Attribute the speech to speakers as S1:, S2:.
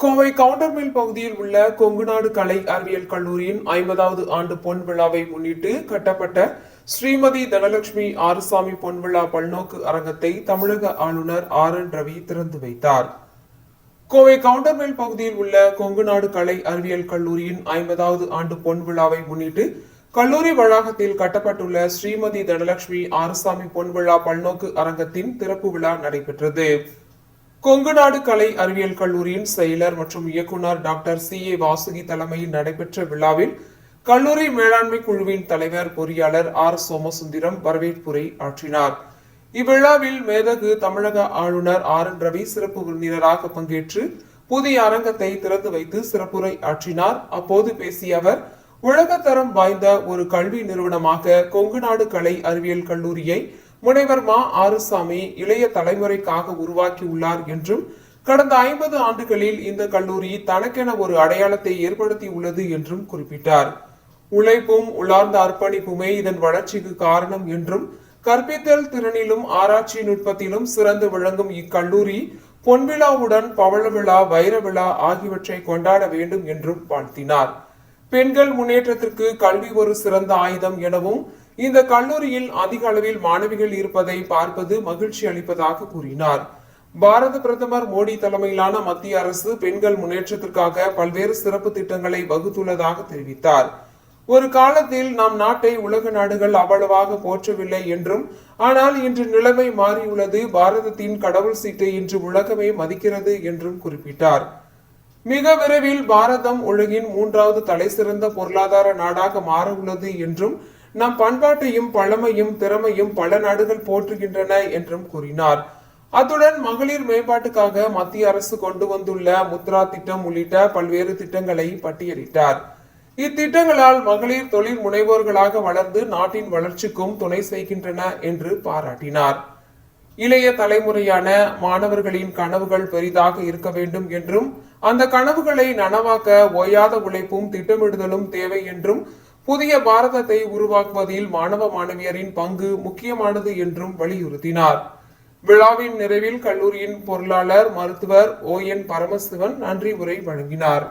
S1: கோவை கவுண்டர்மில் பகுதியில் உள்ள கொங்குநாடு கலை அறிவியல் கல்லூரியின் ஐம்பதாவது ஆண்டு பொன் விழாவை முன்னிட்டு கட்டப்பட்ட ஸ்ரீமதி தனலட்சுமி ஆறுசாமி பொன்விழா பல்நோக்கு அரங்கத்தை தமிழக ஆளுநர் ஆர் என் ரவி திறந்து வைத்தார். கோவை கவுண்டர்மேல் பகுதியில் உள்ள கொங்குநாடு கலை அறிவியல் கல்லூரியின் ஐம்பதாவது ஆண்டு பொன் விழாவை முன்னிட்டு கல்லூரி வளாகத்தில் கட்டப்பட்டுள்ள ஸ்ரீமதி தனலட்சுமி ஆறுசாமி பொன்விழா பல்நோக்கு அரங்கத்தின் திறப்பு விழா நடைபெற்றது. கொங்குநாடு கலை அறிவியல் கல்லூரியின் செயலர் மற்றும் இயக்குனர் டாக்டர் சி ஏ வாசுகி தலைமையில் நடைபெற்ற விழாவில் கல்லூரி மேலாண்மை குழுவின் தலைவர் பொறியாளர் ஆர். சோமசுந்தரம் வரவேற்புரை ஆற்றினார். இவ்விழாவில் மேதகு தமிழக ஆளுநர் ஆர். என். ரவி சிறப்பு விருந்தினராக பங்கேற்று புதிய அரங்கத்தை திறந்து வைத்து சிறப்புரை ஆற்றினார். அப்போது பேசிய அவர் உலகத்தரம் வாய்ந்த ஒரு கல்வி நிறுவனமாக கொங்கு நாடு கலை அறிவியல் கல்லூரியை முனைவர் மா ஆறுசாமி இளைய தலைமுறைக்காக உருவாக்கியுள்ளார் என்றும் கடந்த ஐம்பது ஆண்டுகளில் இந்த கல்லூரி தனக்கென ஒரு அடையாளத்தை ஏற்படுத்தியுள்ளது என்றும் குறிப்பிட்டார். உழைப்பும் உள்ளார்ந்த அர்ப்பணிப்புமே இதன் வளர்ச்சிக்கு காரணம் என்றும் கற்பித்தல் திறனிலும் ஆராய்ச்சி நுட்பத்திலும் சிறந்து விளங்கும் இக்கல்லூரி பொன்விழாவுடன் பவள விழா வைர விழா ஆகியவற்றை கொண்டாட வேண்டும் என்றும் வாழ்த்தினார். பெண்கள் முன்னேற்றத்திற்கு கல்வி ஒரு சிறந்த ஆயுதம் எனவும் இந்த கல்லூரியில் அதிக அளவில் மாணவிகள் இருப்பதை பார்ப்பது மகிழ்ச்சி அளிப்பதாக கூறினார். பாரத பிரதமர் மோடி தலைமையிலான மத்திய அரசு பெண்கள் முன்னேற்றத்திற்காக பல்வேறு சிறப்பு திட்டங்களை வகுத்துள்ளதாக தெரிவித்தார். ஒரு காலத்தில் நம் நாட்டை உலக நாடுகள் அவ்வளவாக போற்றவில்லை என்றும் ஆனால் இன்று நிலைமை மாறியுள்ளது. பாரதத்தின் கடவுள் சீட்டை இன்று உலகமே மதிக்கிறது என்றும் குறிப்பிட்டார். மிக விரைவில் பாரதம் உலகின் மூன்றாவது தலைசிறந்த பொருளாதார நாடாக மாற உள்ளது என்றும் நம் பண்பாட்டையும் பழமையும் திறமையும் பல நாடுகள் போற்றுகின்றன என்றும் கூறினார். அத்துடன் மகளிர் மேம்பாட்டுக்காக மத்திய அரசு கொண்டு வந்துள்ள முத்ரா திட்டம் உள்ளிட்ட பல்வேறு திட்டங்களை பட்டியலிட்டார். இத்திட்டங்களால் மகளிர் தொழில் முனைவோர்களாக வளர்ந்து நாட்டின் வளர்ச்சிக்கும் துணை செய்கின்றன என்று பாராட்டினார். இளைய தலைமுறையான மாணவர்களின் கனவுகள் பெரிதாக இருக்க வேண்டும் என்றும் அந்த கனவுகளை நனவாக்க ஓயாத உழைப்பும் திட்டமிடுதலும் தேவை என்றும் புதிய பாரதத்தை உருவாக்குவதில் மாணவ மாணவியரின் பங்கு முக்கியமானது என்றும் வலியுறுத்தினார். விழாவின் நிறைவில் கல்லூரியின் பொருளாளர் மருத்துவர் ஓ என் பரமசிவன் நன்றி உரை வழங்கினார்.